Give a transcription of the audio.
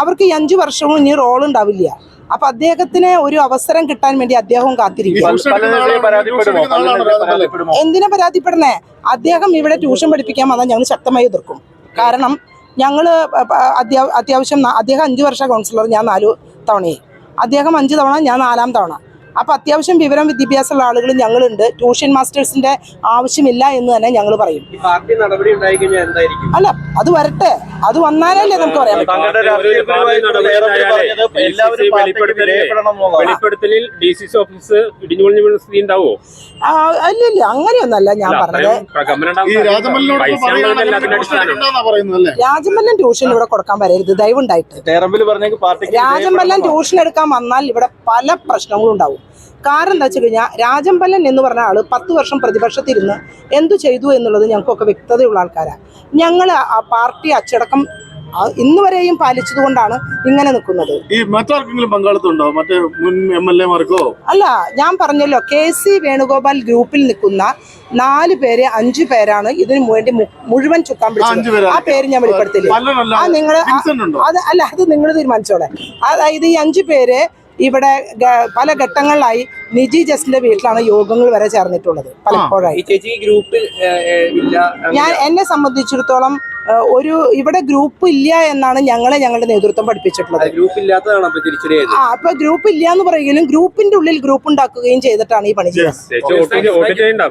അവർക്ക് ഈ അഞ്ചു വർഷവും ഇനി റോൾ ഉണ്ടാവില്ല. അപ്പൊ അദ്ദേഹത്തിന് ഒരു അവസരം കിട്ടാൻ വേണ്ടി അദ്ദേഹവും കാത്തിരിക്കും. എന്തിനാ പരാതിപ്പെടണേ? അദ്ദേഹം ഇവിടെ ട്യൂഷൻ പഠിപ്പിക്കാൻ വന്നാൽ ഞങ്ങൾ ശക്തമായി എതിർക്കും. കാരണം ഞങ്ങൾ അത്യാവശ്യം അദ്ദേഹം അഞ്ച് വർഷ കൗൺസിലർ ഞാൻ നാലു തവണയായി. അദ്ദേഹം അഞ്ച് തവണ ഞാൻ നാലാം തവണ. അപ്പോൾ അത്യാവശ്യം വിവരം വിദ്യാഭ്യാസമുള്ള ആളുകൾ ഞങ്ങളുണ്ട്. ട്യൂഷൻ മാസ്റ്റേഴ്സിന്റെ ആവശ്യമില്ല എന്ന് തന്നെ ഞങ്ങൾ പറയും. ഈ പാർട്ടി നടപടി ഉണ്ടായി കഴിഞ്ഞാൽ എന്തായിരിക്കും? അല്ല അത് വരട്ടെ. അത് വന്നാലല്ലേ നമുക്ക് പറയാൻ വെളിപ്പെടുത്തലിൽ ഡി സി സി ഓഫീസ് ഇടിഞ്ഞുപൊളിഞ്ഞു വീണ സ്ഥിതി ഉണ്ടാവോ? അല്ലല്ല അങ്ങനെയൊന്നല്ല ഞാൻ പറഞ്ഞത്. രാജമല്ലൻ ട്യൂഷൻ ഇവിടെ കൊടുക്കാൻ വരരുത് ദയവുണ്ടായിട്ട്. രാജമല്ലൻ പറഞ്ഞേക്ക് പാർട്ടിക്ക് രാജമ്പല്ലൻ ട്യൂഷൻ എടുക്കാൻ വന്നാൽ ഇവിടെ പല പ്രശ്നങ്ങളും ഉണ്ടാവും. കാരണം എന്താ വെച്ച് കഴിഞ്ഞാൽ രാജമ്പല്ലൻ എന്ന് പറഞ്ഞ ആൾ പത്ത് വർഷം പ്രതിപക്ഷത്തിരുന്ന് എന്തു ചെയ്തു എന്നുള്ളത് ഞങ്ങൾക്കൊക്കെ വ്യക്തതയുള്ള ആൾക്കാരാണ് ഞങ്ങൾ ആ പാർട്ടി അച്ചടക്കം ഇന്ന് വരെയും പാലിച്ചതുകൊണ്ടാണ് ഇങ്ങനെ നിൽക്കുന്നത്. ഈ മറ്റാർക്കെങ്കിലും പങ്കാളിത്തമുണ്ടോ? മറ്റേ മുൻ എം എൽ എമാർക്കോ? അല്ല ഞാൻ പറഞ്ഞല്ലോ കെ സി വേണുഗോപാൽ ഗ്രൂപ്പിൽ നിൽക്കുന്ന നാല് പേര് അഞ്ചു പേരാണ് ഇതിന് വേണ്ടി മുഴുവൻ ചുക്കാൻ പിടിച്ചത്. ആ പേര് ഞാൻ വെളിപ്പെടുത്തില്ല. ആ നിങ്ങൾ അത് അല്ല അത് നിങ്ങൾ തീരുമാനിച്ചോളെ. അതായത് ഈ അഞ്ചു പേര് ഇവിടെ പല ഘട്ടങ്ങളിലായി നിജി ജസ്റ്റിന്റെ വീട്ടിലാണ് യോഗങ്ങൾ വരെ ചേർന്നിട്ടുള്ളത് പലപ്പോഴായി. ഈ ചേച്ചി ഗ്രൂപ്പിൽ ഞാൻ എന്നെ സംബന്ധിച്ചിടത്തോളം ഒരു ഇവിടെ ഗ്രൂപ്പ് ഇല്ല എന്നാണ് ഞങ്ങളെ ഞങ്ങളുടെ നേതൃത്വം പഠിപ്പിച്ചിട്ടുള്ളത്. ഗ്രൂപ്പ് ഇല്ലാത്തതാണ് ആ അപ്പൊ ഗ്രൂപ്പ് ഇല്ല എന്ന് പറയുകയും ഗ്രൂപ്പിന്റെ ഉള്ളിൽ ഗ്രൂപ്പ് ഉണ്ടാക്കുകയും ചെയ്തിട്ടാണ് ഈ പണി ചെയ്യുന്നത്